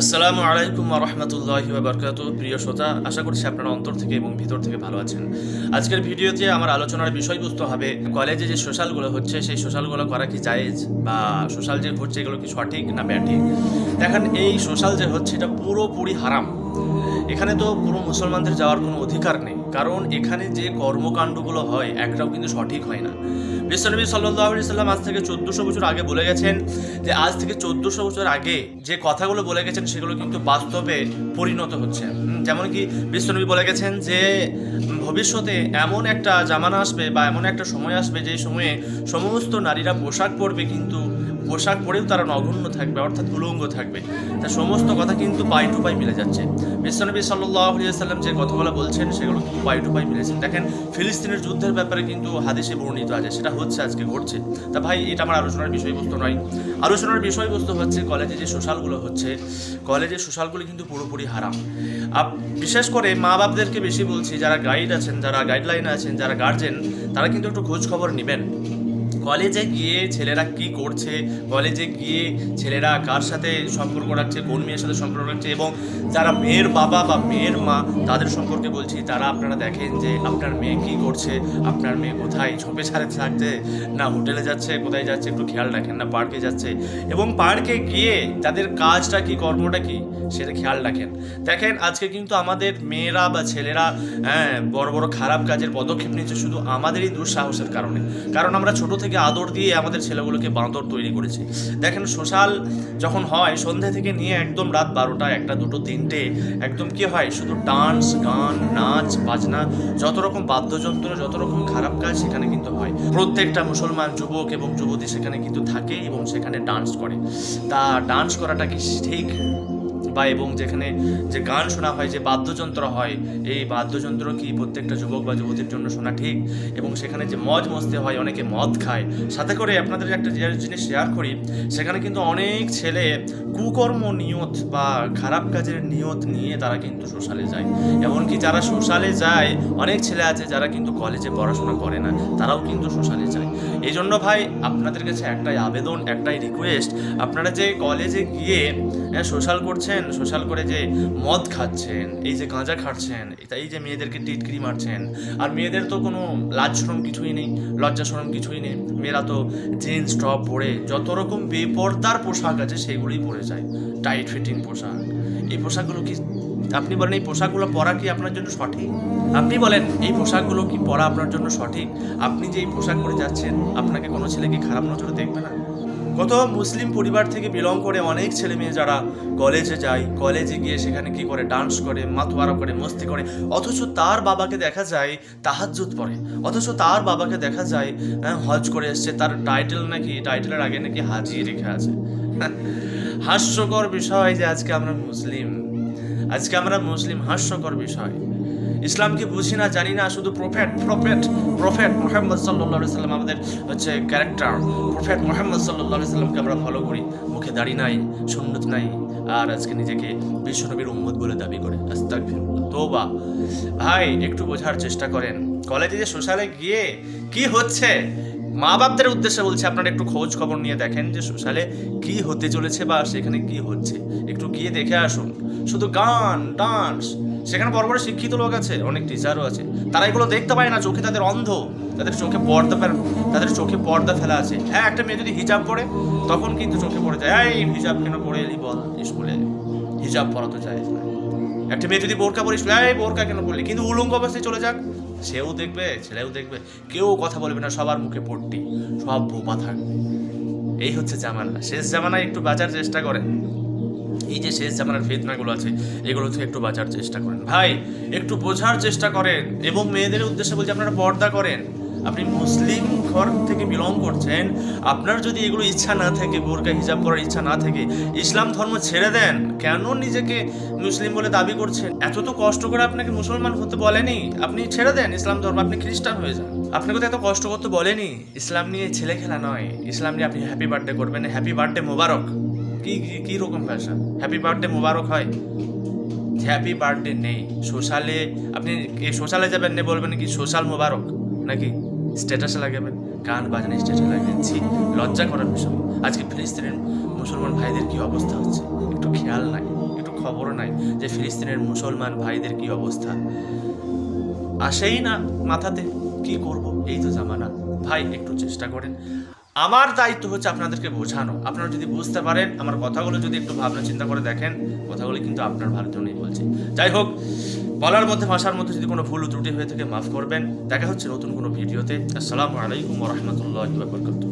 আসসালামু আলাইকুম রহমতুল্লাহি বারকাত প্রিয় শ্রোতা, আশা করছি আপনারা অন্তর থেকে এবং ভিতর থেকে ভালো আছেন। আজকের ভিডিওতে আমার আলোচনার বিষয়বস্তু হবে, কলেজে যে সোশ্যালগুলো হচ্ছে, সেই সোশ্যালগুলো করা কি জায়েজ বা সোশ্যাল যে হচ্ছে এগুলো কি সঠিক না ব্যাঠিক? দেখেন, এই সোশ্যাল যে হচ্ছে, এটা পুরোপুরি হারাম। এখানে তো পুরো মুসলমানদের যাওয়ার কোনো অধিকার নেই। কারণ এখানে যে কর্মকাণ্ডগুলো হয়, একটাও কিন্তু সঠিক হয় না। বিশ্বনবী সাল্লাহ সাল্লাম আজ থেকে চোদ্দোশো বছর আগে বলে গেছেন যে, আজ থেকে চোদ্দোশো বছর আগে যে কথাগুলো বলে গেছেন, সেগুলো কিন্তু বাস্তবে পরিণত হচ্ছে। যেমন কি বিশ্বনবী বলে গেছেন যে, ভবিষ্যতে এমন একটা জামানা আসবে বা এমন একটা সময় আসবে যে সময়ে সমস্ত নারীরা পোশাক পরবে, কিন্তু পোশাক পরেও তারা নগণ্য থাকবে, অর্থাৎ উলঙ্গ থাকবে। তা সমস্ত কথা কিন্তু পাই টু পাই মিলে যাচ্ছে। বিশ্বনবী সাল্লাহ সাল্লাম যে কথাগুলো বলছেন, সেগুলো কিন্তু পাই টু পাই মিলেছে। দেখেন, ফিলিস্তিনের যুদ্ধের ব্যাপারে কিন্তু হাদিসে বর্ণিত আছে, সেটা হচ্ছে আজকে ঘটছে। তা ভাই, এটা আমার আলোচনার বিষয়বস্তু নয়। আলোচনার বিষয়বস্তু হচ্ছে কলেজে যে সোশ্যালগুলো হচ্ছে, কলেজের সোশ্যালগুলো কিন্তু পুরোপুরি হারাম। বিশেষ করে মা বাপদেরকে বেশি বলছি, যারা গাইড আছেন, যারা গাইডলাইন আছেন, যারা গার্জেন, তারা কিন্তু একটু খোঁজ খবর নেবেন। কলেজে গিয়ে ছেলেরা কি করছে, কলেজে গিয়ে ছেলেরা কার সাথে সম্পর্ক রাখছে, কোন মেয়ের সাথে সম্পর্ক রাখছে এবং যারা মেয়ের বাবা বা মেয়ের মা তাদের সম্পর্কে বলছি, তারা আপনারা দেখেন যে আপনার মেয়ে কি করছে, আপনার মেয়ে কোথায়, ঝোপে ছাড়ে থাকছে, না হোটেলে যাচ্ছে, কোথায় যাচ্ছে, একটু খেয়াল রাখেন না, পার্কে যাচ্ছে এবং পার্কে গিয়ে তাদের কাজটা কি, কর্মটা কি, সেটা খেয়াল রাখেন। দেখেন, আজকে কিন্তু আমাদের মেয়েরা বা ছেলেরা হ্যাঁ বড় বড় খারাপ কাজের পদক্ষেপ নিচ্ছে শুধু আমাদেরই দুঃসাহসের কারণে। কারণ আমরা ছোট থেকে আদর দিয়ে আমাদের ছেলেগুলোকে বাঁদর তৈরি করেছে। দেখেন, সোশ্যাল যখন হয় সন্ধ্যে থেকে নিয়ে একদম রাত বারোটা, একটা, দুটো, তিনটে, একদম কি হয়, শুধু ডান্স, গান, নাচ, বাজনা, যত রকম বাদ্যযন্ত্র, যত রকম খারাপ কাজ সেখানে কিন্তু হয়। প্রত্যেকটা মুসলমান যুবক এবং যুবতী সেখানে কিন্তু থাকে এবং সেখানে ডান্স করে। তা ডান্স করাটা কি ঠিক? বা এবং যেখানে যে গান শোনা হয়, যে বাদ্যযন্ত্র হয়, এই বাদ্যযন্ত্র কি প্রত্যেকটা যুবক বা যুবতীর জন্য শোনা ঠিক? এবং সেখানে যে মজ মস্তি হয়, অনেকে মদ খায়। সাথে করে আপনাদের একটা যে জিনিস শেয়ার করি, সেখানে কিন্তু অনেক ছেলে কুকর্ম নিয়ত বা খারাপ কাজের নিয়ত নিয়ে তারা কিন্তু সোশ্যালে যায়। এমনকি যারা সোশ্যালে যায়, অনেক ছেলে আছে যারা কিন্তু কলেজে পড়াশোনা করে না, তারাও কিন্তু সোশ্যালে যায়। এই জন্য ভাই, আপনাদের কাছে একটাই আবেদন, একটাই রিকোয়েস্ট আপনারা যে কলেজে গিয়ে সোশ্যাল করছেন সোশ্যাল করে যে মদ খাচ্ছেন, এই যে গাঁজা খাচ্ছেন এই যে মেয়েদেরকে টিটকিরি মারছেন, আর মেয়েদের তো কোনো লাজ শরম কিছুই নেই, লজ্জা শরম কিছুই নেই। মেয়েরা তো জিন্স টপ পরে যত রকম বেপর্দার পোশাক আছে সেগুলোই পরে যায় টাইট ফিটিং পোশাক। এই পোশাকগুলো কি, আপনি বলেন এই পোশাকগুলো পরা কি আপনার জন্য সঠিক? আপনি বলেন, এই পোশাকগুলো কি পরা আপনার জন্য সঠিক? আপনি যে এই পোশাক পরে যাচ্ছেন, আপনাকে কোনো ছেলে কি খারাপ নজরে দেখবে না? কত মুসলিম পরিবার থেকে বিলং করে অনেক ছেলে মেয়ে যারা কলেজে যায় কলেজে গিয়ে সেখানে কি করে ডান্স করে, মাতোয়ারা করে, মস্তি করে, অথচ তার বাবাকে দেখা যায় তাহাজ্জুদ পড়ে, অথচ তার বাবাকে দেখা যায় হজ করে এসছে, তার টাইটেল নাকি টাইটেলের আগে নাকি হাজি রেখে আছে। হাস্যকর বিষয় যে আজকে আমরা মুসলিম, আজকে আমরা মুসলিম হাস্যকর বিষয়। ইসলামকে বুঝি না, জানি না, শুধু প্রফেট প্রফেট প্রফেট মোহাম্মদ সাল্লাহ সাল্লাম আমাদের হচ্ছে ক্যারেক্টার প্রফেট মোহাম্মদ সাল্লাহ সাল্লামকে আমরা ফলো করি। মুখে দাড়ি নাই, সুন্নত নাই, আর আজকে নিজেকে বিশ্বনবীর উম্মত বলে দাবি করে। আস্তাগফিরুল্লাহ তোবা ভাই, একটু বোঝার চেষ্টা করেন। কলেজে যে সোশ্যালে গিয়ে কি হচ্ছে? মা বাপদের উদ্দেশ্যে বলছি, আপনারা একটু খোঁজ খবর নিয়ে দেখেন যে সোশ্যালে কি হতে চলেছে বা সেখানে কি হচ্ছে। একটু গিয়ে দেখে আসুন। শুধু গান ডান্স সেখানে বড় বড় শিক্ষিত লোক আছে, অনেক টিচারও আছে। তারা এগুলো দেখতে পায় না, চোখে তাদের অন্ধ। তাদের চোখে পর্দা তাদের চোখে পর্দা ফেলা আছে। হ্যাঁ একটা মেয়ে যদি হিজাব পরে, তখন কিন্তু চোখে পড়ে যায়, এই, হিজাব কেন পরে এলি বল? স্কুলে হিজাব পরা তো যায় না। একটা মেয়ে যদি বোরকা পরিস, এই, বোরকা কেন পড়লি কিন্তু উলঙ্গ অবস্থায় চলে যাক, সেও দেখবে, ছেলেও দেখবে। কেউ কথা বলবে না, সবার মুখে পট্টি, সব বোপা থাকবে। এই হচ্ছে জামানা। শেষ জামানায় একটু বাঁচার চেষ্টা করেন। এই যে শেষ জামানার ফেতনাগুলো আছে, এগুলো থেকে একটু বাঁচার চেষ্টা করেন। ভাই, একটু বোঝার চেষ্টা করেন এবং মেয়েদের উদ্দেশ্যে বলছি, আপনারা পর্দা করেন। আপনি মুসলিম ঘর থেকে বিলং করছেন, আপনার যদি এগুলো ইচ্ছা না থাকে, বোরকা, হিজাব করার ইচ্ছা না থাকে, ইসলাম ধর্ম ছেড়ে দেন। কেন নিজেকে মুসলিম বলে দাবি করছেন? এত তো কষ্ট করে আপনাকে মুসলমান হতে বলেনি। আপনি ছেড়ে দেন ইসলাম ধর্ম, আপনি খ্রিস্টান হয়ে যান। আপনাকে তো এত কষ্ট করতে বলেনি। ইসলাম নিয়ে ছেলে খেলা নয়। ইসলাম নিয়ে আপনি হ্যাপি বার্থডে করবেন। হ্যাপি বার্থডে মোবারক। কি, কি- রকম ভাষা হ্যাপি বার্থডে মোবারক হয়। হ্যাপি বার্থডে নেই। সোশ্যালে, আপনি সোশ্যালে যাবেন না বলবেন কি, সোশ্যাল মোবারক নাকি? স্ট্যাটাসে লাগাবেন। গান বাজানো স্ট্যাটাসে লাগাবেন। ছি, লজ্জা করার বিষয়। আজকে ফিলিস্তিনের মুসলমান ভাইদের কি অবস্থা হচ্ছে? একটু খেয়াল নাই খবর নাই যে ফিলিস্তিনের মুসলমান ভাইদের কি অবস্থা। আসেই না মাথাতে। কি করব? এই তো জামানা। ভাই, একটু চেষ্টা করেন। আমার দায়িত্ব হচ্ছে আপনাদেরকে বোঝানো। আপনারা যদি বুঝতে পারেন, আমার কথাগুলো যদি একটু ভাবনা চিন্তা করে দেখেন, কথাগুলি কিন্তু আপনার ভালো জন্যই বলছি। যাই হোক, বলার মধ্যে, ভাষার মধ্যে যদি কোনো ভুল ত্রুটি হয়ে থাকে, মাফ করবেন। দেখা হচ্ছে নতুন কোনো ভিডিওতে। আসসালামু আলাইকুম রহমতুল্লাহ বরকতুহ।